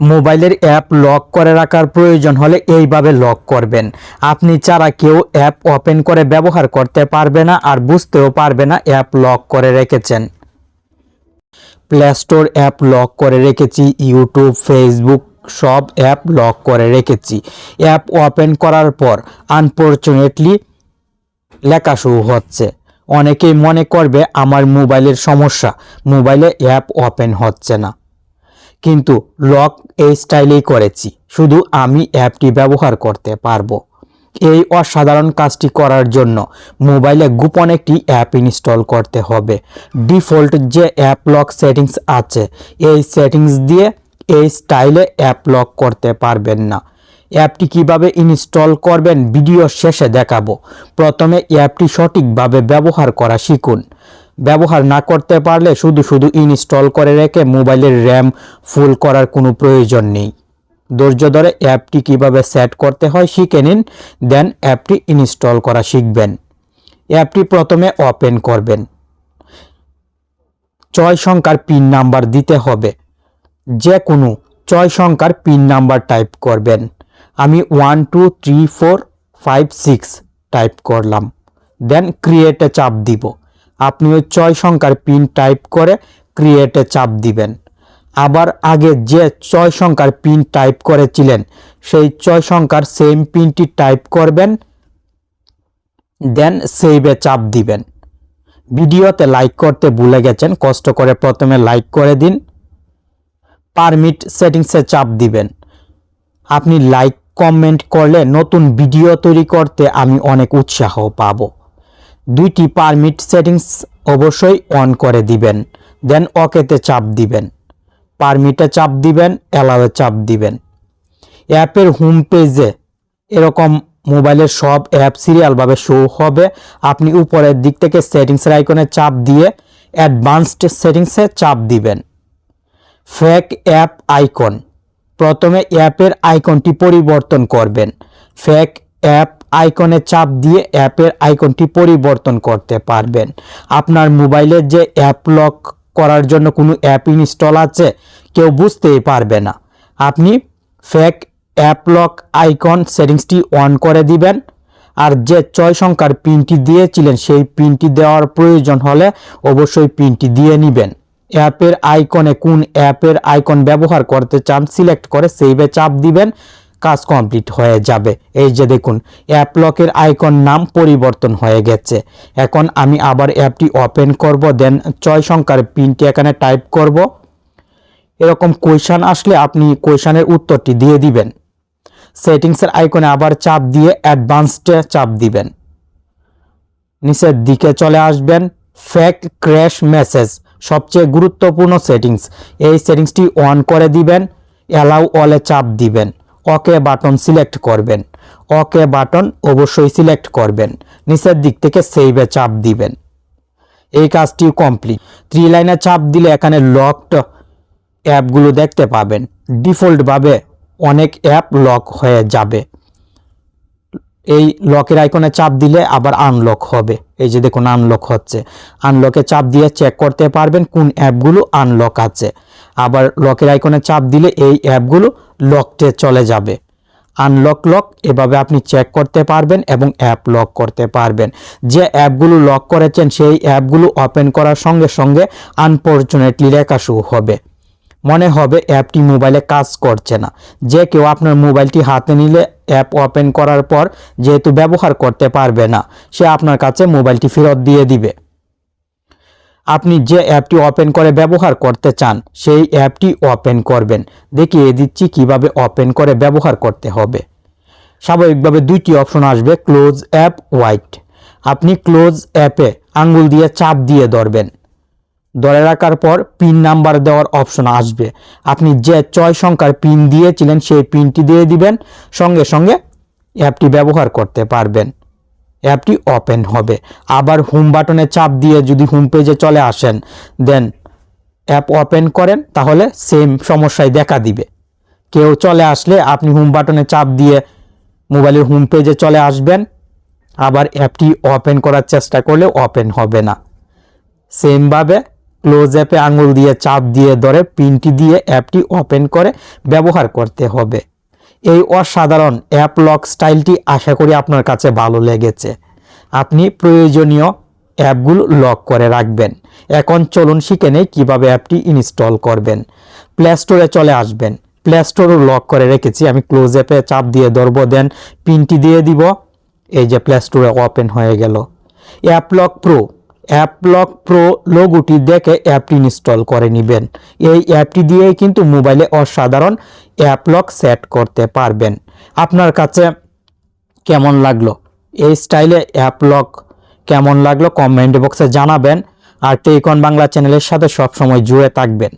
মোবাইলের app lock করে রাখার প্রয়োজন হলে এইভাবে লক করবেন। আপনি ছাড়া কেউ অ্যাপ ওপেন করে ব্যবহার করতে পারবে না আর বুঝতেও পারবে না অ্যাপ লক করে রেখেছেন। প্লে স্টোর অ্যাপ লক করে রেখেছি, ইউটিউব, ফেসবুক সব অ্যাপ লক করে রেখেছি। অ্যাপ ওপেন করার পর আনফর্চুনেটলি লেখা শুরু হচ্ছে। অনেকেই মনে করবে আমার মোবাইলের সমস্যা, মোবাইলে অ্যাপ ওপেন হচ্ছে না। কিন্তু লক এই স্টাইলেই করেছি। শুধু আমি অ্যাপটি ব্যবহার করতে পারব। এই অসাধারণ কাজটি করার জন্য মোবাইলে গোপন একটি অ্যাপ ইনস্টল করতে হবে। ডিফল্ট যে অ্যাপ লক সেটিংস আছে, এই সেটিংস দিয়ে এই স্টাইলে অ্যাপ লক করতে পারবেন না। অ্যাপটি কীভাবে ইনস্টল করবেন ভিডিও শেষে দেখাবো। প্রথমে অ্যাপটি সঠিকভাবে ব্যবহার করা শিখুন। ব্যবহার না করতে পারলে শুধু শুধু ইনস্টল করে রেখে মোবাইলের র্যাম ফুল করার কোনো প্রয়োজন নেই। ধৈর্য ধরে অ্যাপটি কীভাবে সেট করতে হয় শিখে নিন, দেন অ্যাপটি ইনস্টল করা শিখবেন। অ্যাপটি প্রথমে ওপেন করবেন। ছয় সংখ্যার পিন নাম্বার দিতে হবে। যে কোনো ছয় সংখ্যার পিন নাম্বার টাইপ করবেন। আমি one, two, three, four, five, six type করলাম। দেন ক্রিয়েটে চাপ দিব। আপনি ওই ছয় সংখ্যার পিন টাইপ করে ক্রিয়েটে চাপ দিবেন। আবার আগে যে ছয় সংখ্যার পিন টাইপ করেছিলেন, সেই ছয় সংখ্যার সেম পিনটি টাইপ করবেন দেন সেভে চাপ দিবেন। ভিডিওতে লাইক করতে ভুলে গেছেন, কষ্ট করে প্রথমে লাইক করে দিন। পারমিট সেটিংসে চাপ দিবেন। আপনি লাইক কমেন্ট করলে নতুন ভিডিও তৈরি করতে আমি অনেক উৎসাহ পাব। দুইটি পারমিট সেটিংস অবশ্যই অন করে দিবেন দেন ওকেতে চাপ দিবেন। পারমিটে চাপ দিবেন অ্যালাওয়ে চাপ দিবেন। অ্যাপের হোম পেজে এরকম মোবাইলের সব অ্যাপ সিরিয়ালভাবে শো হবে। আপনি উপরের দিক থেকে সেটিংসের আইকনে চাপ দিয়ে অ্যাডভান্সড সেটিংসে চাপ দিবেন। ফেক অ্যাপ আইকন প্রথমে অ্যাপের আইকনটি পরিবর্তন করবেন। ফেক অ্যাপ আইকনে চাপ দিয়ে অ্যাপের আইকনটি পরিবর্তন করতে পারবেন। আপনার মোবাইলে যে অ্যাপ লক করার জন্য কোনো অ্যাপ ইনস্টল আছে, কেউ বুঝতেই পারবে না। আপনি ফেক অ্যাপ লক আইকন সেটিংসটি অন করে দিবেন আর যে ছয় সংখ্যার পিনটি দিয়েছিলেন সেই পিনটি দেওয়ার প্রয়োজন হলে অবশ্যই পিনটি দিয়ে নেবেন। অ্যাপের আইকনে কোন অ্যাপের আইকন ব্যবহার করতে চান, সিলেক্ট করে সেইভে চাপ দিবেন। কাজ কমপ্লিট হয়ে যাবে। এই যে দেখুন, অ্যাপ লকের আইকন নাম পরিবর্তন হয়ে গেছে। এখন আমি আবার অ্যাপটি ওপেন করব, দেন ছয় সংখ্যার পিনটি এখানে টাইপ করব। এরকম কোয়েশান আসলে আপনি কোয়েশনের উত্তরটি দিয়ে দিবেন। সেটিংসের আইকনে আবার চাপ দিয়ে অ্যাডভান্সডে চাপ দিবেন। নিচের দিকে চলে আসবেন ফেক ক্র্যাশ মেসেজ, সবচেয়ে গুরুত্বপূর্ণ সেটিংস। এই সেটিংসটি অন করে দিবেন, অ্যালাউ অলে চাপ দিবেন। ওকে বাটন সিলেক্ট করবেন। ওকে বাটন অবশ্যই সিলেক্ট করবেন। নিচের দিক থেকে সেভে চাপ দিবেন। এই কাজটি কমপ্লিট। থ্রি লাইনে চাপ দিলে এখানে লকড অ্যাপগুলো দেখতে পাবেন। ডিফল্টভাবে অনেক অ্যাপ লক হয়ে যাবে। এই লকের আইকনে চাপ দিলে আবার আনলক হবে। এই যে দেখুন আনলক হচ্ছে। আনলকে চাপ দিয়ে চেক করতে পারবেন কোন অ্যাপগুলো আনলক আছে। আবার লকের আইকনে চাপ দিলে এই অ্যাপগুলো লকটে চলে যাবে। আনলক লক এভাবে আপনি চেক করতে পারবেন এবং অ্যাপ লক করতে পারবেন। যে অ্যাপগুলো লক করেছেন, সেই অ্যাপগুলো ওপেন করার সঙ্গে সঙ্গে আনফর্চুনেটলি লেখা শুরু হবে। মনে হবে অ্যাপটি মোবাইলে কাজ করছে না। যে কেউ আপনার মোবাইলটি হাতে নিলে অ্যাপ ওপেন করার পর যেহেতু ব্যবহার করতে পারবে না, সে আপনার কাছে মোবাইলটি ফেরত দিয়ে দিবে। আপনি যে অ্যাপটি ওপেন করে ব্যবহার করতে চান, সেই অ্যাপটি ওপেন করবেন। দেখিয়ে দিচ্ছি কীভাবে ওপেন করে ব্যবহার করতে হবে। স্বাভাবিকভাবে দুইটি অপশন আসবে, ক্লোজ অ্যাপ, হোয়াইট। আপনি ক্লোজ অ্যাপে আঙ্গুল দিয়ে চাপ দিয়ে ধরবেন। ধরে রাখার পর পিন নাম্বার দেওয়ার অপশন আসবে। আপনি যে ছয় সংখ্যার পিন দিয়েছিলেন, সেই পিনটি দিয়ে দিবেন। সঙ্গে সঙ্গে অ্যাপটি ব্যবহার করতে পারবেন। অ্যাপটি ওপেন হবে। আবার হোম বাটনে চাপ দিয়ে যদি হোম পেজে চলে আসেন দেন অ্যাপ ওপেন করেন, তাহলে সেম সমস্যায় দেখা দিবে। কেউ চলে আসলে আপনি হোম বাটনে চাপ দিয়ে মোবাইলের হোম পেজে চলে আসবেন। আবার অ্যাপটি ওপেন করার চেষ্টা করলে ওপেন হবে না। সেমভাবে ক্লোজ অ্যাপে আঙুল দিয়ে, চাপ দিয়ে ধরে, পিনটি দিয়ে অ্যাপটি ওপেন করে ব্যবহার করতে হবে। এই অসাধারণ অ্যাপ লক স্টাইলটি আশা করি আপনার কাছে ভালো লেগেছে। আপনি প্রয়োজনীয় অ্যাপগুলো লক করে রাখবেন। এখন চলুন শিখে নেই কীভাবে অ্যাপটি ইনস্টল করবেন। প্লে স্টোরে চলে আসবেন। প্লে স্টোরও লক করে রেখেছি। আমি ক্লোজ অ্যাপে চাপ দিয়ে ধরবো দেন পিনটি দিয়ে দিব। এই যে প্লে স্টোরে ওপেন হয়ে গেল। App lock pro app lock pro লোগোটি দেখে অ্যাপটি ইনস্টল করে নেবেন। এই অ্যাপটি দিয়েই কিন্তু মোবাইলে অসাধারণ অ্যাপ লক সেট করতে পারবেন। আপনার কাছে কেমন লাগল? এই স্টাইলে অ্যাপ লক কেমন লাগল? কমেন্ট বক্সে জানাবেন। আর টেকন বাংলা চ্যানেলের সাথে সবসময় জুড়ে থাকবেন।